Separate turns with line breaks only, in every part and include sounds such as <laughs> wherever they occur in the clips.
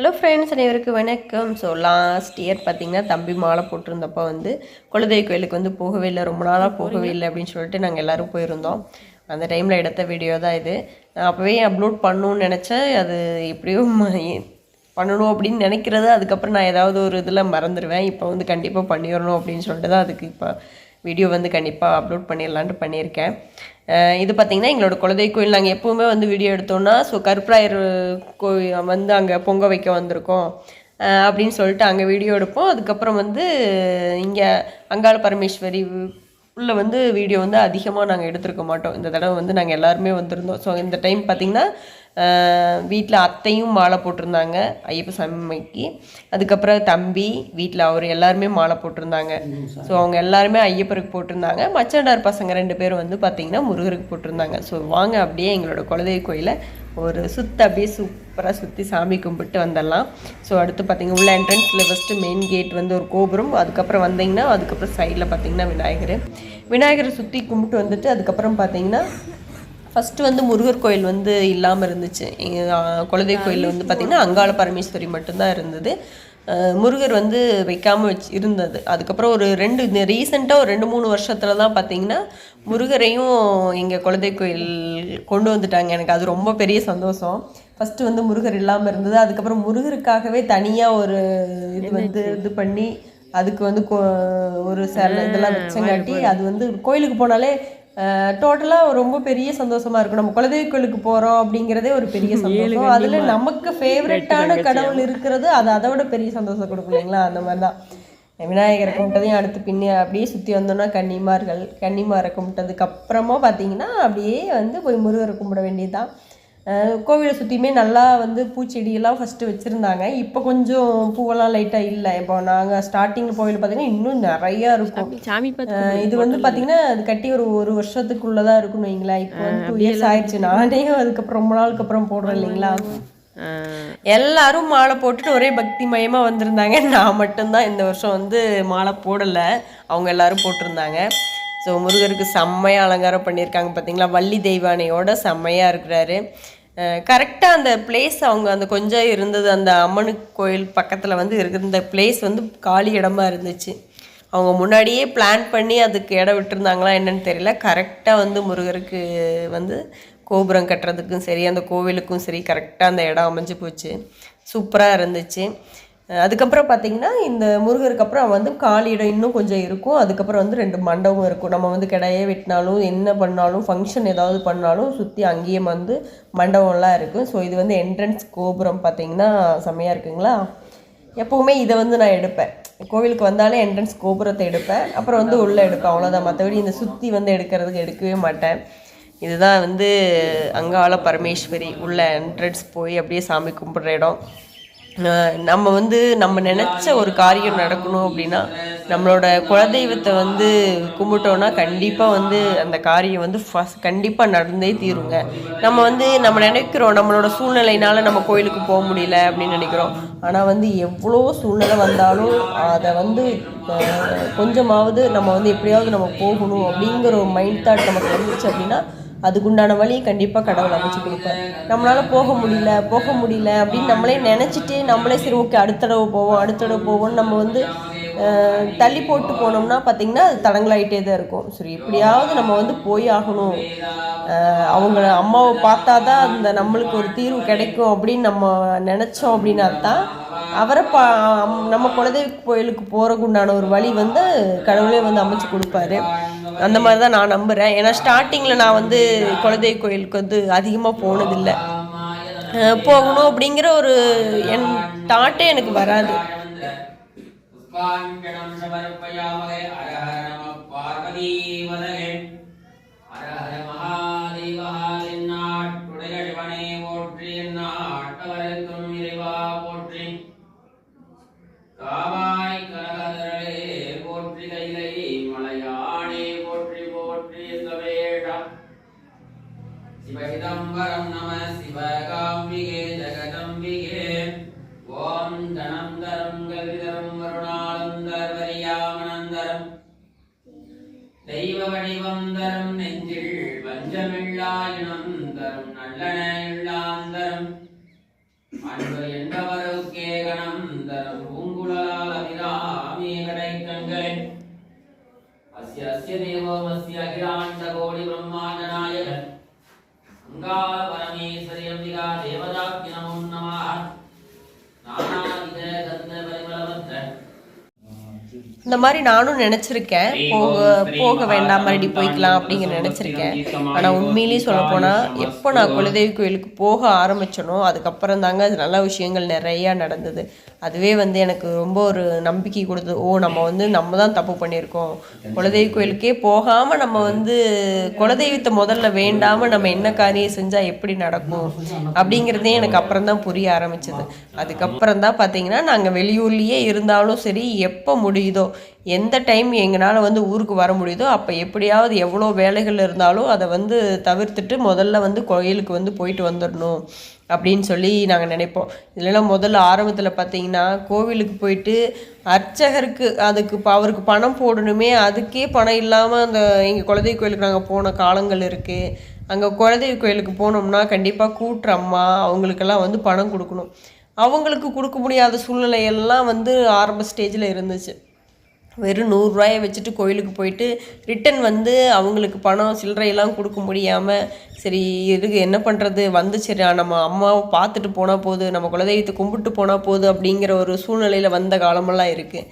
Hello friends அனைவருக்கு வணக்கம். So last year பார்த்தீங்கன்னா தம்பி மாலை போட்டிருந்தப்போ வந்து குலதெய்வ கோயிலுக்கு வந்து போகவே இல்லை. ரொம்ப நாளாக போகவே இல்லை அப்படின்னு சொல்லிட்டு நாங்கள் எல்லோரும் போயிருந்தோம். அந்த டைமில் எடுத்த வீடியோ தான் இது. நான் அப்போவே அப்லோட் பண்ணணும்னு நினச்சேன். அது எப்படியோ ம- பண்ணணும் அப்படின்னு நினைக்கிறது. அதுக்கப்புறம் நான் ஏதாவது ஒரு இதில் மறந்துடுவேன் இப்போ வந்து கண்டிப்பாக பண்ணிடணும் அப்படின்னு சொல்லிட்டு தான் அதுக்கு இப்போ வீடியோ வந்து கண்டிப்பாக அப்லோட் பண்ணிடலான்ட்டு பண்ணியிருக்கேன். இது பார்த்திங்கன்னா எங்களோட குலதெய்வ கோயில். நாங்கள் எப்போவுமே வந்து வீடியோ எடுத்தோம்னா ஸோ கருப்பராயர் கோயில் வந்து அங்கே பொங்க வைக்க வந்திருக்கோம். அப்படின்னு சொல்லிட்டு அங்கே வீடியோ எடுப்போம். அதுக்கப்புறம் வந்து இங்கே அங்காள பரமேஸ்வரி உள்ள வந்து வீடியோ வந்து அதிகமாக நாங்கள் எடுத்திருக்க மாட்டோம். இந்த தடவை வந்து நாங்கள் எல்லாருமே வந்திருந்தோம். ஸோ இந்த டைம் பார்த்திங்கன்னா வீட்டில் அத்தையும் மாலை போட்டிருந்தாங்க ஐயப்ப சாமிக்கு. அதுக்கப்புறம் தம்பி வீட்டில் அவர் எல்லாருமே மாலை போட்டிருந்தாங்க. ஸோ அவங்க எல்லாருமே ஐயப்பருக்கு போட்டிருந்தாங்க. மச்சாண்டார் பசங்க ரெண்டு பேரும் வந்து பார்த்திங்கன்னா முருகருக்கு போட்டிருந்தாங்க. ஸோ வாங்க அப்படியே எங்களோட குலதெய்வ கோயிலை ஒரு சுத்த அப்படியே சூப்பராக சுற்றி சாமி கும்பிட்டு வந்துடலாம். ஸோ அடுத்து பார்த்தீங்கன்னா உள்ள என்ட்ரன்ஸில் ஃபஸ்ட்டு மெயின் கேட் வந்து ஒரு கோபுரம். அதுக்கப்புறம் வந்தீங்கன்னா அதுக்கப்புறம் சைடில் பார்த்தீங்கன்னா விநாயகர். விநாயகரை சுற்றி கும்பிட்டு வந்துட்டு அதுக்கப்புறம் பார்த்தீங்கன்னா ஃபஸ்ட்டு வந்து முருகர் கோயில் வந்து இல்லாமல் இருந்துச்சு. எங்கள் குலதெய்வ கோயில் வந்து பார்த்திங்கன்னா அங்காள பரமேஸ்வரி மட்டும்தான் இருந்தது. முருகர் வந்து வைக்காமல் வச்சு இருந்தது. அதுக்கப்புறம் ஒரு ரெண்டு இந்த ரீசெண்டாக ஒரு ரெண்டு மூணு வருஷத்தில் தான் பார்த்தீங்கன்னா முருகரையும் எங்கள் குலதெய்வ கோயில் கொண்டு வந்துட்டாங்க. எனக்கு அது ரொம்ப பெரிய சந்தோஷம். ஃபஸ்ட்டு வந்து முருகர் இல்லாமல் இருந்தது. அதுக்கப்புறம் முருகருக்காகவே தனியாக ஒரு இது வந்து இது? பண்ணி அதுக்கு வந்து ஒரு சில இதெல்லாம் வச்சங்காட்டி அது வந்து கோயிலுக்கு போனாலே டோட்டலாக ரொம்ப பெரிய சந்தோஷமா இருக்கும். நம்ம குலதெய்வ கோயிலுக்கு போகிறோம் அப்படிங்கிறதே ஒரு பெரிய <laughs> சந்தோஷம். அதில் நமக்கு ஃபேவரட்டான கடவுள் இருக்கிறது அது அதை விட பெரிய சந்தோஷம் கொடுக்கும் இல்லைங்களா? அந்த மாதிரி தான் விநாயகரை கும்பிட்டதையும் அடுத்து பின்னி அப்படியே சுற்றி வந்தோம்னா கன்னிமார்கள் கன்னிமாரை கும்பிட்டதுக்கு அப்புறமா பார்த்தீங்கன்னா அப்படியே வந்து போய் முருகரை கும்பிட வேண்டியதுதான். கோவிலை சுற்றியுமே நல்லா வந்து பூச்செடியெல்லாம் ஃபஸ்ட்டு வச்சுருந்தாங்க. இப்போ கொஞ்சம் பூவெல்லாம் லைட்டாக இல்லை. இப்போ நாங்கள் ஸ்டார்டிங் கோவில் பார்த்தீங்கன்னா இன்னும் நிறையா இருக்கும்.
சாமி
இது வந்து பார்த்தீங்கன்னா அது கட்டி ஒரு ஒரு வருஷத்துக்குள்ளே தான் இருக்குன்னு வைங்களேன் இப்போ டூ இயர்ஸ் ஆயிடுச்சு. நானே அதுக்கப்புறம் ரொம்ப நாளுக்கு அப்புறம் போடுறேன் இல்லைங்களா? எல்லாரும் மாலை போட்டுட்டு ஒரே பக்தி மயமாக வந்திருந்தாங்க. நான் மட்டும்தான் இந்த வருஷம் வந்து மாலை போடலை. அவங்க எல்லாரும் போட்டிருந்தாங்க. ஸோ முருகருக்கு செம்மையாக அலங்காரம் பண்ணியிருக்காங்க பார்த்தீங்களா? வள்ளி தெய்வானையோட செம்மையாக இருக்கிறாரு. கரெக்டாக அந்த பிளேஸ் அவங்க அந்த கொஞ்சம் இருந்தது அந்த அம்மனு கோயில் பக்கத்தில் வந்து இருந்த பிளேஸ் வந்து காலி இடமா இருந்துச்சு. அவங்க முன்னாடியே பிளான் பண்ணி அதுக்கு இடம் விட்டுருந்தாங்களா என்னன்னு தெரியல. கரெக்டாக வந்து முருகருக்கு வந்து கோபுரம் கட்டுறதுக்கும் சரி அந்த கோவிலுக்கும் சரி கரெக்டாக அந்த இடம் அமைஞ்சு போச்சு. சூப்பராக இருந்துச்சு. அதுக்கப்புறம் பார்த்தீங்கன்னா இந்த முருகருக்கு அப்புறம் வந்து காலி இடம் இன்னும் கொஞ்சம் இருக்கும். அதுக்கப்புறம் வந்து ரெண்டு மண்டபம் இருக்கும். நம்ம வந்து கிடையே வெட்டினாலும் என்ன பண்ணாலும் ஃபங்க்ஷன் ஏதாவது பண்ணாலும் சுற்றி அங்கேயே வந்து மண்டபம்லாம் இருக்கும். ஸோ இது வந்து என்ட்ரன்ஸ் கோபுரம் பார்த்தீங்கன்னா செம்மையாக இருக்குங்களா? எப்போவுமே இதை வந்து நான் எடுப்பேன். கோவிலுக்கு வந்தாலே என்ட்ரன்ஸ் கோபுரத்தை எடுப்பேன். அப்புறம் வந்து உள்ளே எடுப்பேன். அவ்வளோதான் மற்றபடி இந்த சுற்றி வந்து எடுக்கிறதுக்கு எடுக்கவே மாட்டேன். இதுதான் வந்து அங்காள பரமேஸ்வரி உள்ள என்ட்ரன்ஸ் போய் அப்படியே சாமி கும்பிட்ற இடம். நம்ம வந்து நம்ம நினச்ச ஒரு காரியம் நடக்கணும் அப்படின்னா நம்மளோட குலதெய்வத்தை வந்து கும்பிட்டோன்னா கண்டிப்பாக வந்து அந்த காரியம் வந்து ஃபஸ்ட் கண்டிப்பாக நடந்தே தீருங்க. நம்ம வந்து நம்ம நினைக்கிறோம் நம்மளோட சூழ்நிலையினால நம்ம கோயிலுக்கு போக முடியல அப்படின்னு நினைக்கிறோம். ஆனால் வந்து எவ்வளோ சூழ்நிலை வந்தாலும் அதை வந்து கொஞ்சமாவது நம்ம வந்து எப்படியாவது நம்ம போகணும் அப்படிங்கிற ஒரு மைண்ட் தாட் நமக்கு வந்துச்சு அப்படின்னா அதுக்குண்டான வழியை கண்டிப்பாக கடவுள் அமைச்சு கொடுப்பார். நம்மளால போக முடியல போக முடியல அப்படின்னு நம்மளே நினச்சிட்டு நம்மளே சரி ஓகே அடுத்த தடவை போவோம் அடுத்த தடவை போவோம்னு நம்ம வந்து தள்ளி போட்டு போனோம்னா பார்த்தீங்கன்னா அது தடங்கலாயிட்டே தான் இருக்கும். சரி எப்படியாவது நம்ம வந்து போய் ஆகணும். அவங்க அம்மாவை பார்த்தா தான் அந்த நம்மளுக்கு ஒரு தீர்வு கிடைக்கும் அப்படின்னு நம்ம நினச்சோம் அப்படின்னா தான் அவரை பா நம்ம குலதெய்வ கோயிலுக்கு போகிறதுக்கு உண்டான ஒரு வழி வந்து கடவுளே வந்து அமைச்சு கொடுப்பாரு. அந்த மாதிரி தான் நான் நம்புகிறேன் ஏன்னா ஸ்டார்டிங்கில் நான் வந்து குலதெய்வ கோயிலுக்கு வந்து அதிகமாக போனதில்லை. போகணும் அப்படிங்கிற ஒரு என் தாட்டே எனக்கு வராது.
ஹர ஹர மகாதேவா நாட்டுடைய சிவனே சிவசிதம்பரம் நம சிவகாம்பிகே ஜெகதம்பிகே ஓம் தனந்தரம் கவிதரம் வருணாலந்தர்வரியாமனந்தரம் தெய்வ வடிவம் தரும் நெஞ்சில் வஞ்சமில்லா இனம் தரும் நல்லன இல்லாந்தரம் எண்டவருக்கே கணம் தரும் பூங்குழலால் அபிராமி கடைக்கண்கள் அஸ்ய அஸ்ய தேவோமஸ்ய அகிலாண்ட கோடி பிரம்ம அங்காள
இந்த மாதிரி நானும் நினச்சிருக்கேன். போக போக வேண்டாம் மறுபடி போய்க்கலாம் அப்படிங்கிற நினச்சிருக்கேன். ஆனால் உண்மையிலேயே சொல்ல போனால் எப்போ நான் குலதெய்வ கோயிலுக்கு போக ஆரம்பிச்சனோ அதுக்கப்புறம் தாங்க அது நல்ல விஷயங்கள் நிறையா நடந்தது. அதுவே வந்து எனக்கு ரொம்ப ஒரு நம்பிக்கை கொடுத்தது. ஓ நம்ம வந்து நம்ம தான் தப்பு பண்ணியிருக்கோம். குலதெய்வ கோயிலுக்கே போகாமல் நம்ம வந்து குலதெய்வத்தை முதல்ல வேண்டாமல் நம்ம என்ன காரியம் செஞ்சால் எப்படி நடக்கும் அப்படிங்கிறதே எனக்கு அப்புறம் தான் புரிய ஆரம்பிச்சது. அதுக்கப்புறம் தான் பார்த்தீங்கன்னா நாங்கள் வெளியூர்லேயே இருந்தாலும் சரி எப்போ முடியுதோ எந்த டைம் எங்களால் வந்து ஊருக்கு வர முடியுதோ அப்போ எப்படியாவது எவ்வளோ வேலைகள் இருந்தாலும் அதை வந்து தவிர்த்துட்டு முதல்ல வந்து கோயிலுக்கு வந்து போயிட்டு வந்துடணும் அப்படின்னு சொல்லி நாங்கள் நினைப்போம். இல்லைன்னா முதல்ல ஆரம்பத்தில் பார்த்தீங்கன்னா கோவிலுக்கு போயிட்டு அர்ச்சகருக்கு அதுக்கு இப்போ அவருக்கு பணம் போடணுமே அதுக்கே பணம் இல்லாமல் அந்த எங்கள் குலதெய்வ கோயிலுக்கு நாங்கள் போன காலங்கள் இருக்குது அங்கே குலதெய்வ கோயிலுக்கு போனோம்னா கண்டிப்பாக கூட்டுற அம்மா அவங்களுக்கெல்லாம் வந்து பணம் கொடுக்கணும். அவங்களுக்கு கொடுக்க முடியாத சூழ்நிலை எல்லாம் வந்து ஆரம்ப ஸ்டேஜில் இருந்துச்சு. வெறும் நூறுரூவாயை வச்சுட்டு கோயிலுக்கு போயிட்டு ரிட்டன் வந்து அவங்களுக்கு பணம் சில்லறையெல்லாம் கொடுக்க முடியாமல் சரி இதுக்கு என்ன பண்ணுறது வந்து சரி நம்ம அம்மாவை பார்த்துட்டு போனால் போதும் நம்ம குலதெய்வத்தை கும்பிட்டு போனால் போதும் அப்படிங்கிற ஒரு சூழ்நிலையில் வந்த காலமெல்லாம் இருக்குது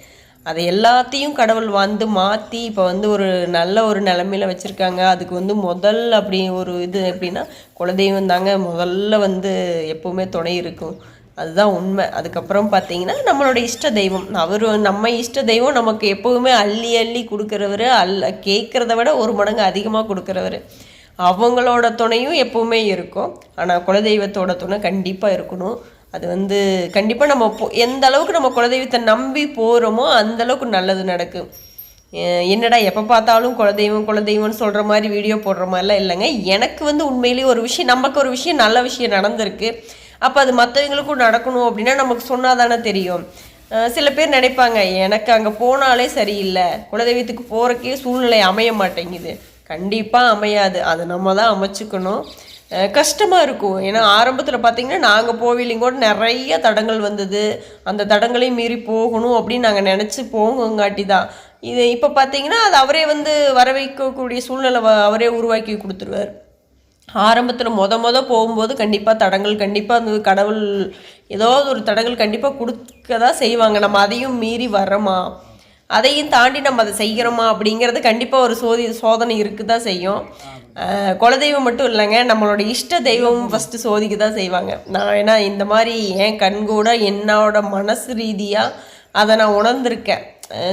அதை எல்லாத்தையும் கடவுள் வந்து மாற்றி இப்போ வந்து ஒரு நல்ல ஒரு நிலமையில வச்சுருக்காங்க. அதுக்கு வந்து முதல் அப்படி ஒரு இது எப்படின்னா குலதெய்வம் தாங்க முதல்ல வந்து எப்போவுமே துணை இருக்கும். அதுதான் உண்மை. அதுக்கப்புறம் பார்த்தீங்கன்னா நம்மளோட இஷ்ட தெய்வம். அவர் நம்ம இஷ்ட தெய்வம் நமக்கு எப்போவுமே அள்ளி அள்ளி கொடுக்குறவர் அல்ல கேட்குறத விட ஒரு மடங்கு அதிகமாக கொடுக்குறவர். அவங்களோட துணையும் எப்போவுமே இருக்கும். ஆனால் குலதெய்வத்தோட துணை கண்டிப்பாக இருக்கணும். அது வந்து கண்டிப்பாக நம்ம போ எந்த அளவுக்கு நம்ம குலதெய்வத்தை நம்பி போகிறோமோ அந்தளவுக்கு நல்லது நடக்கும். என்னடா எப்போ பார்த்தாலும் குலதெய்வம் குலதெய்வம்னு சொல்கிற மாதிரி வீடியோ போடுற மாதிரிலாம் இல்லைங்க. எனக்கு வந்து உண்மையிலேயே ஒரு விஷயம் நமக்கு ஒரு விஷயம் நல்ல விஷயம் நடந்திருக்கு. அப்போ அது மற்றவங்களுக்கும் நடக்கணும் அப்படின்னா நமக்கு சொன்னால் தானே தெரியும் சில பேர் நினைப்பாங்க எனக்கு அங்கே போனாலே சரியில்லை. குலதெய்வத்துக்கு போகிறக்கே சூழ்நிலை அமைய மாட்டேங்குது. கண்டிப்பாக அமையாது. அது நம்ம தான் அமைச்சுக்கணும். கஷ்டமாக இருக்கும். ஏன்னா ஆரம்பத்தில் பார்த்தீங்கன்னா நாங்கள் போவிலிங்கோட நிறைய தடங்கள் வந்தது. அந்த தடங்களையும் மீறி போகணும் அப்படின்னு நாங்கள் நினச்சி போங்கங்காட்டி தான். இது இப்போ பார்த்தீங்கன்னா அது அவரே வந்து வர வைக்கக்கூடிய சூழ்நிலை வ- அவரே உருவாக்கி கொடுத்துருவார். ஆரம்பத்தில் மொத மொத போகும்போது கண்டிப்பாக தடங்கள் கண்டிப்பாக அந்த கடவுள் ஏதாவது ஒரு தடங்கள் கண்டிப்பாக கொடுக்க தான் செய்வாங்க. நம்ம அதையும் மீறி வர்றோமா? அதையும் தாண்டி நம்ம அதை செய்கிறோமா அப்படிங்கிறது கண்டிப்பாக ஒரு சோதி சோதனை இருக்கு தான் செய்யும் குலதெய்வம் மட்டும் இல்லைங்க நம்மளோட இஷ்ட தெய்வமும் ஃபஸ்ட்டு சோதிக்க தான் செய்வாங்க. நான் ஏன்னா இந்த மாதிரி என் கண்கூட என்னோட மனசு ரீதியாக அதை நான் உணர்ந்திருக்கேன்.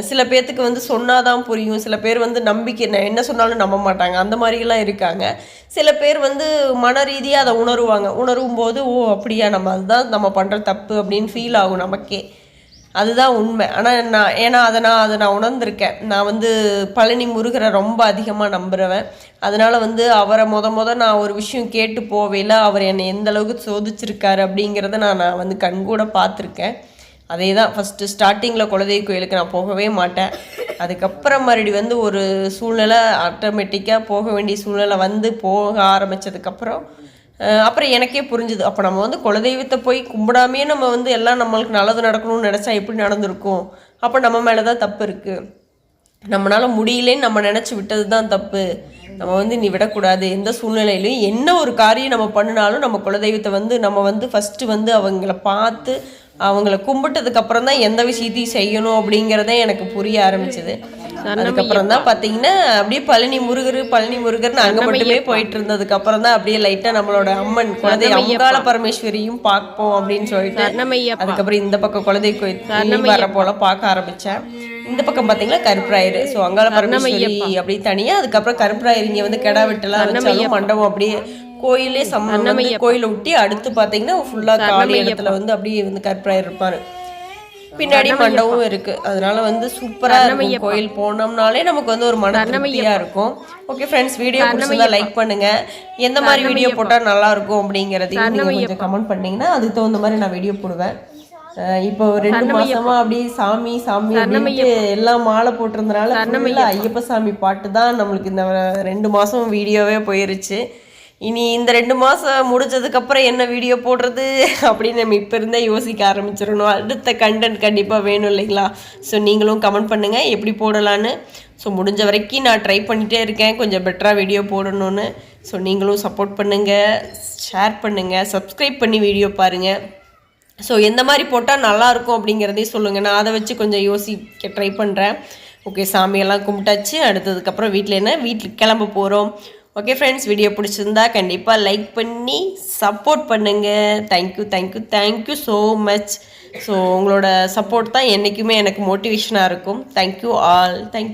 சில பேர்த்துக்கு வந்து சொன்னாதான் புரியும். சில பேர் வந்து நம்பிக்கை நான் என்ன சொன்னாலும் நம்ப மாட்டாங்க. அந்த மாதிரிலாம் இருக்காங்க. சில பேர் வந்து மன ரீதியாக அதை உணருவாங்க. உணரும் போது ஓ அப்படியா நம்ம அதுதான் நம்ம பண்ணுற தப்பு அப்படின்னு ஃபீல் ஆகும் நமக்கே. அதுதான் உண்மை. ஆனால் நான் ஏன்னா அதை நான் அதை நான் உணர்ந்திருக்கேன். நான் வந்து பழனி முருகரை ரொம்ப அதிகமாக நம்புகிறவன் அதனால் வந்து அவரை மொத மொத நான் ஒரு விஷயம் கேட்டு போவேல அவர் என்னை எந்த அளவுக்கு சோதிச்சிருக்காரு அப்படிங்கிறத நான் நான் வந்து கண்கூட பார்த்துருக்கேன். அதே தான் ஃபஸ்ட்டு ஸ்டார்டிங்கில் குலதெய்வ கோயிலுக்கு நான் போகவே மாட்டேன். அதுக்கப்புறம் மறுபடி வந்து ஒரு சூழ்நிலை ஆட்டோமேட்டிக்காக போக வேண்டிய சூழ்நிலை வந்து போக ஆரம்பித்ததுக்கப்புறம் அப்புறம் எனக்கே புரிஞ்சுது. அப்போ நம்ம வந்து குலதெய்வத்தை போய் கும்பிடாமே நம்ம வந்து எல்லாம் நம்மளுக்கு நல்லது நடக்கணும்னு நினச்சா எப்படி நடந்திருக்கும்? அப்போ நம்ம மேலே தான் தப்பு இருக்குது நம்மளால் முடியலன்னு நம்ம நினச்சி விட்டது தான் தப்பு. நம்ம வந்து நீ விடக்கூடாது. எந்த சூழ்நிலையிலையும் என்ன ஒரு காரியம் நம்ம பண்ணினாலும் நம்ம குலதெய்வத்தை வந்து நம்ம வந்து ஃபஸ்ட்டு வந்து அவங்கள பார்த்து அவங்கள கும்பிட்டதுக்கப்புறம் தான் எந்த விஷயத்தையும் செய்யணும் அப்படிங்கிறதே எனக்கு புரிய ஆரம்பிச்சது. அதுக்கப்புறம் தான் பார்த்தீங்கன்னா அப்படியே பழனி முருகர் பழனி முருகர்னு அங்கே மட்டுமே போயிட்டு இருந்ததுக்கு அப்புறம் தான் அப்படியே லைட்டாக நம்மளோட அம்மன் குலதெய்வ அங்காள பரமேஸ்வரியும் பார்ப்போம் அப்படின்னு சொல்லிட்டு அதுக்கப்புறம் இந்த பக்கம் குலதெய்வ கோயில் வர போல பார்க்க ஆரம்பிச்சேன். இந்த பக்கம் பாத்தீங்கன்னா கருப்பராயர். ஸோ அங்காள பரமேஸ்வரி அப்படி தனியா அதுக்கப்புறம் கருப்பராயர் இங்க வந்து கெடா வெட்டெல்லாம் வச்சாலும் மண்டபம் அப்படியே கோயிலே சம்ம வந்து கோயிலை ஒட்டி அடுத்து பாத்தீங்கன்னா ஃபுல்லா காலி இடத்துல வந்து அப்படியே வந்து கருப்பராயர் இருப்பாரு. பின்னாடி மண்டபம் இருக்கு. அதனால வந்து சூப்பரா இருக்கும். கோயில் போனோம்னாலே நமக்கு வந்து ஒரு மன திருப்தியா இருக்கும். ஓகே ஃப்ரெண்ட்ஸ் வீடியோ பிடிச்சிருந்தா லைக் பண்ணுங்க. எந்த மாதிரி வீடியோ போட்டா நல்லா இருக்கும் அப்படிங்கறதையும் நீங்க கொஞ்சம் கமெண்ட் பண்ணீங்கன்னா அதுக்கு தகுந்த மாதிரி நான் வீடியோ போடுவேன். இப்போ ஒரு ரெண்டு மாசமா அப்படியே சாமி சாமி அப்படின்ட்டு எல்லாம் மாலை போட்டிருந்தனால ஐயப்ப சாமி பாட்டு தான் நம்மளுக்கு இந்த ரெண்டு மாசம் வீடியோவே போயிருச்சு. இனி இந்த ரெண்டு மாதம் முடிஞ்சதுக்கப்புறம் என்ன வீடியோ போடுறது அப்படின்னு நம்ம இப்போ இருந்தே யோசிக்க ஆரம்பிச்சிடணும். அடுத்த கண்டென்ட் கண்டிப்பாக வேணும் இல்லைங்களா? ஸோ நீங்களும் கமெண்ட் பண்ணுங்கள் எப்படி போடலான்னு ஸோ முடிஞ்ச வரைக்கும் நான் ட்ரை பண்ணிகிட்டே இருக்கேன். கொஞ்சம் பெட்டராக வீடியோ போடணும்னு. ஸோ நீங்களும் சப்போர்ட் பண்ணுங்கள் ஷேர் பண்ணுங்கள் சப்ஸ்கிரைப் பண்ணி வீடியோ பாருங்கள் ஸோ எந்த மாதிரி போட்டால் நல்லாயிருக்கும் அப்படிங்கிறதையும் சொல்லுங்கள் நான் அதை வச்சு கொஞ்சம் யோசிக்க ட்ரை பண்ணுறேன் ஓகே சாமியெல்லாம் கும்பிட்டாச்சு. அடுத்ததுக்கப்புறம் வீட்டில் என்ன? வீட்டுக்கு கிளம்ப போகிறோம் ஓகே ஃப்ரெண்ட்ஸ் வீடியோ பிடிச்சிருந்தா கண்டிப்பாக லைக் பண்ணி சப்போர்ட் பண்ணுங்கள் thank you thank you thank you so much so உங்களோட சப்போர்ட் தான் என்றைக்குமே எனக்கு மோட்டிவேஷனாக இருக்கும். Thank you all thank you